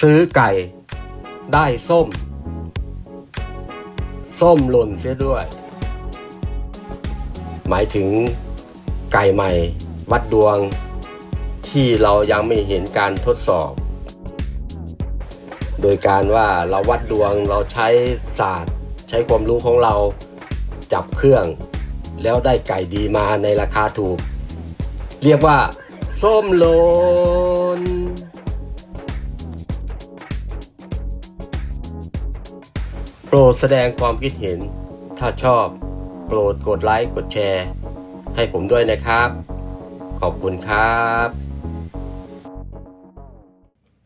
ซื้อไก่ได้ส้ม ส้มหล่นเสียด้วย หมายถึงไก่ใหม่ วัดดวง ที่เรายังไม่เห็นการทดสอบ โดยการว่าเราวัดดวงเราใช้ศาสตร์ ใช้ความรู้ของเราจับเครื่อง แล้วได้ไก่ดีมาในราคาถูก เรียกว่า ส้มหล่น โปรดแสดงความคิดเห็น ถ้าชอบ โปรดกดไลค์กดแชร์ ให้ผมด้วยนะครับ ขอบคุณครับ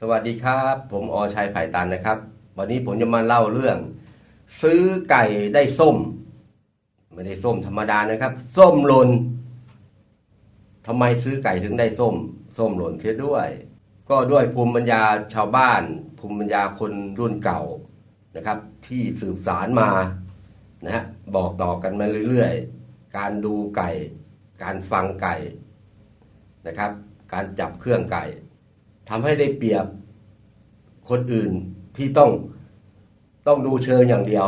สวัสดีครับ ผมอชัยไผ่ตันนะครับ วันนี้ผมจะมาเล่าเรื่อง ซื้อไก่ได้ส้ม ไม่ได้ส้มธรรมดานะครับ ส้มหล่นทำไมซื้อไก่ถึงได้ส้ม ส้มหล่นเสียด้วย ก็ด้วยภูมิปัญญาชาวบ้าน ภูมิปัญญาคนรุ่นเก่า นะครับ ที่สืบสารมานะฮะบอกต่อกันมาเรื่อยๆ การดูไก่ การฟังไก่นะครับ การจับเครื่องไก่ทำให้ได้เปรียบคนอื่นที่ต้องต้องดูเชิงอย่างเดียว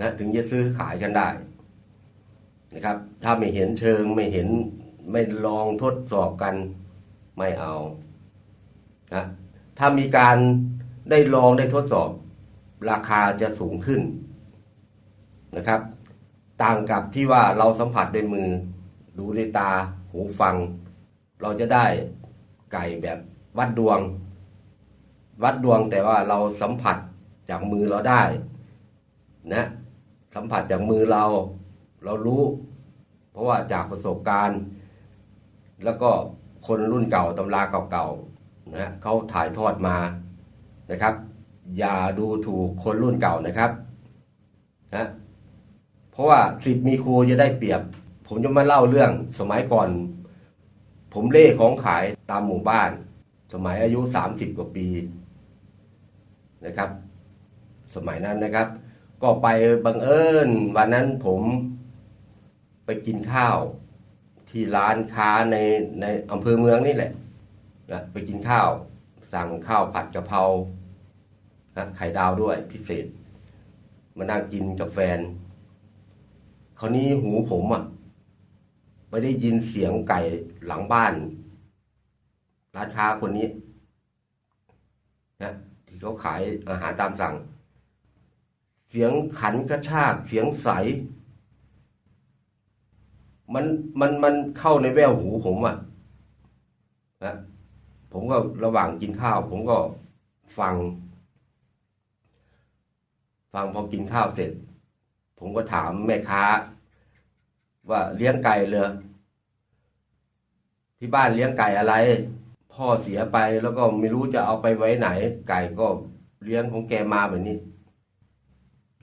นะถึงจะซื้อขายกันได้นะครับ ถ้าไม่เห็นเชิงไม่เห็นไม่ลองทดสอบกันไม่เอานะถ้ามีการได้ลองได้ทดสอบ ราคาจะสูงขึ้นนะครับ ต่างกับที่ว่าเราสัมผัสด้วยมือ ดูด้วยตาหูฟัง เราจะได้ไก่แบบวัดดวง วัดดวงแต่ว่าเราสัมผัสจากมือเราได้นะสัมผัสจากมือเรา เรารู้ เพราะว่าจากประสบการณ์ แล้วก็คนรุ่นเก่าตำราเก่าๆนะเขาถ่ายทอดมานะครับ อย่าดูถูกคนรุ่นเก่านะครับนะเพราะว่าสิทธิ์มีครูจะได้เปรียบ ผมจะมาเล่าเรื่องสมัยก่อน ผมเล่ของขายตามหมู่บ้าน สมัยอายุสามสิบกว่าปีนะครับ สมัยนั้นนะครับ ก็ไปบังเอิญวันนั้นผมไปกินข้าวที่ร้านค้าในในอำเภอเมืองนี่แหละนะไปกินข้าว สั่งข้าวผัดกะเพรา นะไข่ดาวด้วยพิเศษ มานั่งกินกับแฟน คราวนี้หูผมอะไปได้ยินเสียงไก่หลังบ้าน ร้านค้าคนนี้นะที่เขาขายอาหารตามสั่ง เสียงขันกระชาก เสียงใส มันมันมันเข้าในแววหูผมอะนะผมก็ระหว่างกินข้าว ผมก็ฟัง ฟังพอกินข้าวเสร็จ ผมก็ถามแม่ค้า ว่าเลี้ยงไก่เลยที่บ้านเลี้ยงไก่อะไร พ่อเสียไปแล้วก็ไม่รู้จะเอาไปไว้ไหน ไก่ก็เลี้ยงของแกมาแบบนี้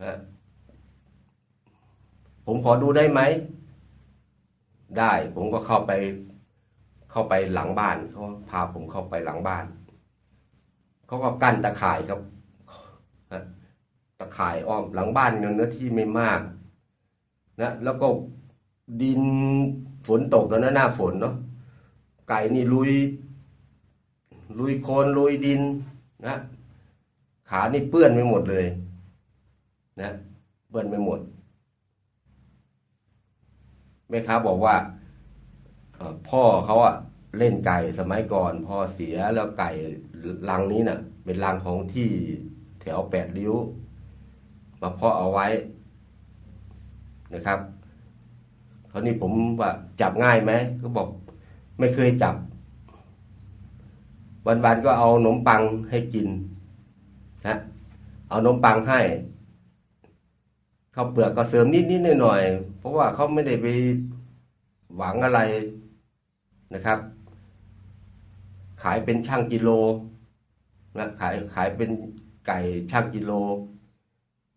นะผมขอดูได้ไหม ได้ ผมก็เข้าไป เข้าไปหลังบ้านเขาพาผมเข้าไปหลังบ้านเขาก็กั้นตะข่ายครับ ตะข่ายอ้อมหลังบ้านเนื้อที่ไม่มากนะแล้วก็ดินฝนตกตอนนั้นหน้าฝนเนาะไก่นี่ลุย ลุยโคลนลุยดินนะขานี่เปื้อนไปหมดเลยนะเปื้อนไปหมดแม่ค้าบอกว่าพ่อเขาอะเล่นไก่สมัยก่อน พ่อเสียแล้วไก่ลังนี้น่ะ เป็นลังของที่แถวแปดริ้ว มาเพาะเอาไว้นะครับคราวนี้ผมว่าจับง่ายไหมก็บอกไม่เคยจับ วันๆก็เอาขนมปังให้กินนะเอาขนมปังให้ข้าวเปลือกก็เสริมนิดนิดหน่อยหน่อยๆเพราะว่าเขาไม่ได้ไปหวังอะไรนะครับ ขายเป็นช่างกิโลนะขายขายเป็นไก่ช่างกิโล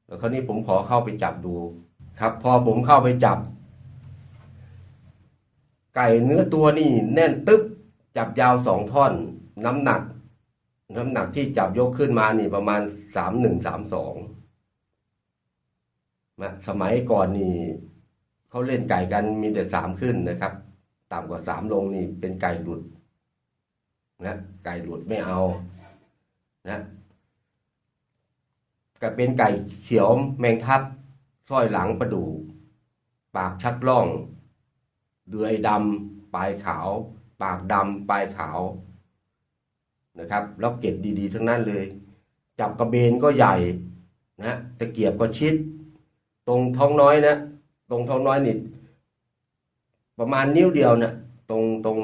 แล้วคราวนี้ผมขอเข้าไปจับดู ครับ พอผมเข้าไปจับ ไก่เนื้อตัวนี่แน่นตึ๊บจับยาวสองท่อน น้ำหนัก น้ำหนักที่จับยกขึ้นมานี่ประมาณสามหนึ่งสามสองนะสมัยก่อนนี่เขาเล่นไก่กันมีแต่สามขึ้นนะครับ ต่ำกว่าสามลงนี่เป็นไก่หลุดนะไก่หลุดไม่เอา นะ ก็เป็นไก่เขียวแมงทับสร้อยหลังประดู ปากชักล่อง เดือยดำปลายขาว ปากดำปลายขาวนะครับแล้วเก็บดีๆ ทั้งนั้นเลย จับกระเบนก็ใหญ่นะตะเกียบก็ชิด ตรงท้องน้อยนะ ตรงท้องน้อยนี่ประมาณนิ้วเดียวนะตรงตรง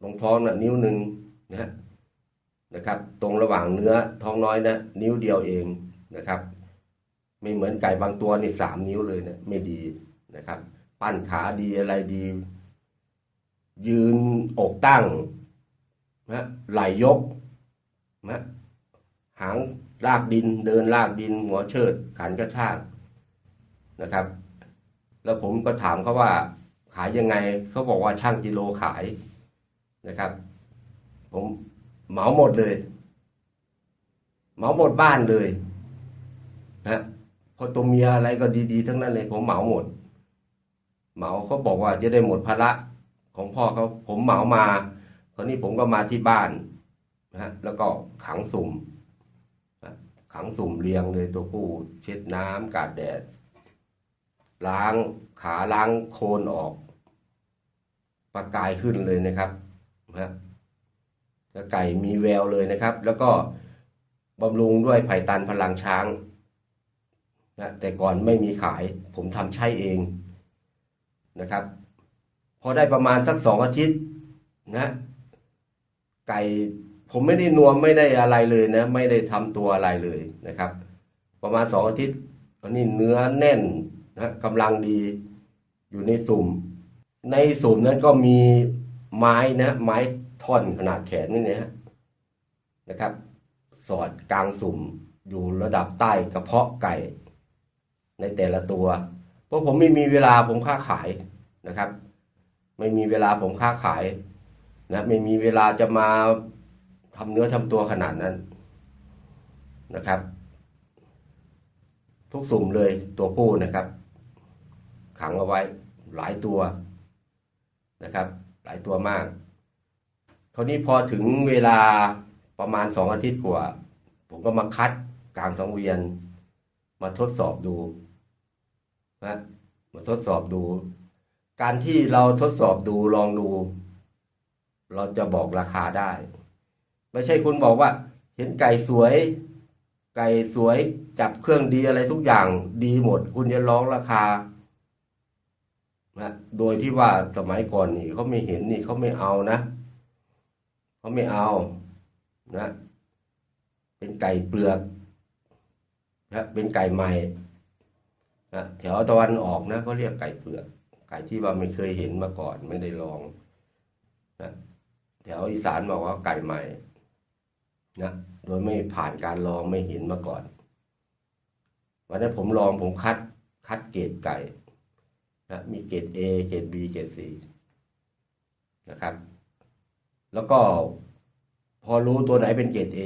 ตรงท้องนะนิ้วหนึ่งนะนะครับ ตรงระหว่างเนื้อท้องน้อยนะนิ้วเดียวเอง นะครับ ไม่เหมือนไก่บางตัวนี่สามนิ้วเลยเนะไม่ดีนะครับ ปั้นขาดีอะไรดี ยืนอกตั้งนะไหลยกนะหางลากดินเดินลากดิน หัวเชิดขันกระชากนะครับ แล้วผมก็ถามเขาว่าขายยังไงเขาบอกว่าช่างกิโลขายนะครับ ผมเหมาหมดเลย เหมาหมดบ้านเลย นะเพอตัวเมียอะไรก็ดีๆ ทั้งนั้นเลยผมเหมาหมด เหมาเขาบอกว่าจะได้หมดภาระของพ่อเขาผมเหมามาคราวนี้ผมก็มาที่บ้านนะฮะแล้วก็ขังสุ่มขังสุ่มเรียงเลยตัวผู้เช็ดน้ำกาดแดด ล้างขาล้างโคลนออก ประกายขึ้นเลยนะครับนะฮะไก่มีแววเลยนะครับ แล้วก็บำรุงด้วยไผ่ตันพลังช้าง นะแต่ก่อนไม่มีขาย ผมทำใช้เองนะครับ พอได้ประมาณสักสองอาทิตย์นะ ไก่ผมไม่ได้นวมไม่ได้อะไรเลยนะ ไม่ได้ทำตัวอะไรเลยนะครับ ประมาณสองอาทิตย์อันนี้เนื้อแน่นนะกำลังดีอยู่ในสุ่ม ในสุ่มนั้นก็มีไม้นะ ไม้ท่อนขนาดแขนนี่นะนะครับ สอดกลางสุ่มอยู่ระดับใต้กระเพาะไก่ ในแต่ละตัว เพราะผมไม่มีเวลาผมค้าขายนะครับ ไม่มีเวลาผมค้าขายนะไม่มีเวลาจะมาทำเนื้อทำตัวขนาดนั้นนะครับ ทุกสุ่มเลยตัวผู้นะครับ ขังเอาไว้หลายตัวนะครับ หลายตัวมากคราวนี้พอถึงเวลาประมาณสองอาทิตย์กว่า ผมก็มาคัดกลางสังเวียน มาทดสอบดู นะมาทดสอบดู การที่เราทดสอบดูลองดู เราจะบอกราคาได้ ไม่ใช่คุณบอกว่า เห็นไก่สวย ไก่สวยจับเครื่องดีอะไรทุกอย่างดีหมด คุณจะร้องราคานะโดยที่ว่าสมัยก่อนนี่เขาไม่เห็นนี่เขาไม่เอานะเขาไม่เอานะ เป็นไก่เปลือกนะเป็นไก่ใหม่ นะแถวตะวันออกนะเขาเรียกไก่เปลือก ไก่ที่ว่าไม่เคยเห็นมาก่อน ไม่ได้ลองนะแถวอีสานบอกว่าไก่ใหม่นะโดยไม่ผ่านการลองไม่เห็นมาก่อน วันนั้ผมลองผมคัด คัดเกรดไก่นะมีเกรด A เกรด B เกรด C นะครับ แล้วก็พอรู้ตัวไหนเป็นเกรด A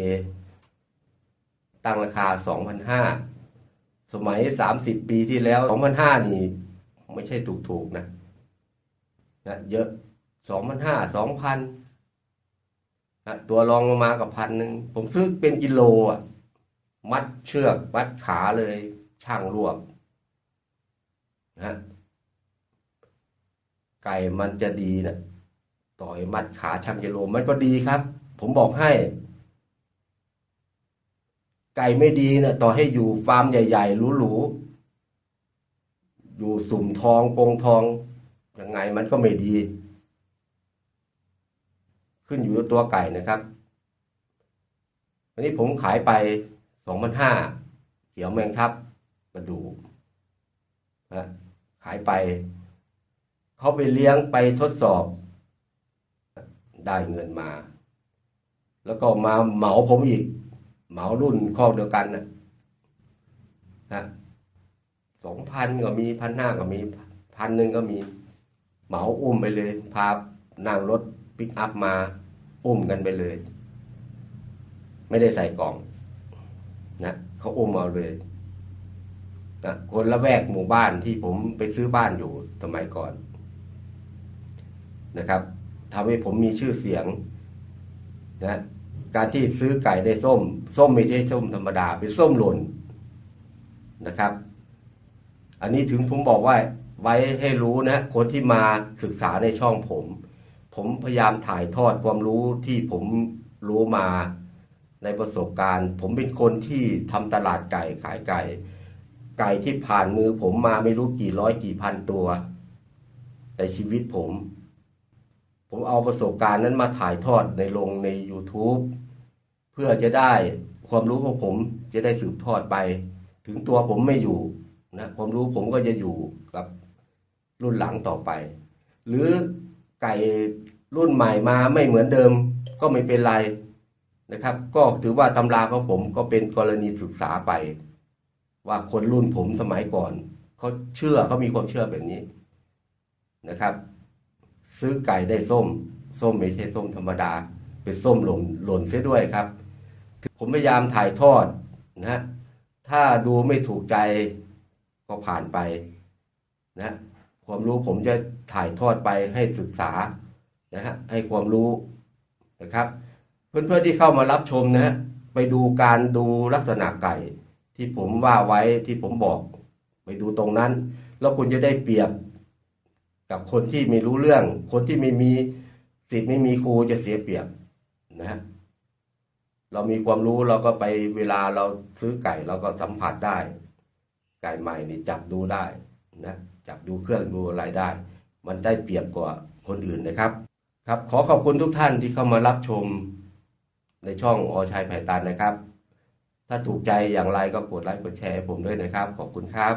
ตั้งราคาสองพันห้า สมัยสามสิบปีที่แล้วสองพันห้านี่ ไม่ใช่ถูกๆนะนะเยอะสองพันห้าสองพันนะตัวรองลงมากับพันหนึ่งผมซื้อเป็นกิโลอะ มัดเชือกมัดขาเลย ช่างรวบนะไก่มันจะดีนะต่อยมัดขาช่างกิโลมันก็ดีครับ ผมบอกให้ ไก่ไม่ดีนะต่อให้อยู่ฟาร์มใหญ่ ๆหรูๆอยู่สุ่มทองโปงทองยังไงมันก็ไม่ดี ขึ้นอยู่กับตัวไก่นะครับอันนี้ผมขายไปสองพันห้าเขียวแมงทับกระดูกนะขายไป เขาไปเลี้ยงไปทดสอบ ได้เงินมา แล้วก็มาเหมาผมอีก เหมารุ่นข้อเดียวกันนะนะสองพันก็มีพันห้าก็มีพันหนึ่งก็มีเหมาอุ้มไปเลย พานั่งรถปิกอัพมาอุ้มกันไปเลย ไม่ได้ใส่กล่องนะเขาอุ้มเอาเลยนะคนละแวกหมู่บ้านที่ผมไปซื้อบ้านอยู่สมัยก่อนนะครับทำให้ผมมีชื่อเสียงนะ การที่ซื้อไก่ได้ส้ม ส้มไม่ใช่ส้มธรรมดาเป็นส้มหล่นนะครับ อันนี้ถึงผมบอกว่าไว้ให้รู้นะคนที่มาศึกษาในช่องผม ผมพยายามถ่ายทอดความรู้ที่ผมรู้มาในประสบการณ์ ผมเป็นคนที่ทำตลาดไก่ขายไก่ ไก่ที่ผ่านมือผมมาไม่รู้กี่ร้อยกี่พันตัว ในชีวิตผม ผมเอาประสบการณ์นั้นมาถ่ายทอดในลงใน YouTube เพื่อจะได้ความรู้ของผมจะได้สืบทอดไป ถึงตัวผมไม่อยู่นะความรู้ผมก็จะอยู่กับรุ่นหลังต่อไป หรือไก่รุ่นใหม่มาไม่เหมือนเดิมก็ไม่เป็นไรนะครับ ก็ถือว่าตำราของผมก็เป็นกรณีศึกษาไป ว่าคนรุ่นผมสมัยก่อนเขาเชื่อเขามีความเชื่อแบบนี้นะครับ ซื้อไก่ได้ส้ม ส้มไม่ใช่ส้มธรรมดา เป็นส้มหล่นหล่นเสียด้วยครับ ผมพยายามถ่ายทอดนะฮะถ้าดูไม่ถูกใจก็ผ่านไปนะความรู้ผมจะถ่ายทอดไปให้ศึกษานะฮะให้ความรู้นะครับ เพื่อนๆที่เข้ามารับชมนะฮะไปดูการดูลักษณะไก่ ที่ผมว่าไว้ที่ผมบอก ไปดูตรงนั้น แล้วคุณจะได้เปรียบ กับคนที่ไม่รู้เรื่อง คนที่ไม่มีสิทธิ์ไม่มีครูจะเสียเปรียบนะฮะเรามีความรู้เราก็ไปเวลาเราซื้อไก่เราก็สัมผัสได้ ไก่ใหม่นี่จับดูได้นะจับดูเครื่องดูอะไรได้ มันได้เปรียบกว่าคนอื่นนะครับ ครับ ขอขอบคุณทุกท่านที่เข้ามารับชมในช่องอชัยไผ่ตันนะครับ ถ้าถูกใจอย่างไรก็กดไลค์กดแชร์ให้ผมด้วยนะครับ ขอบคุณครับ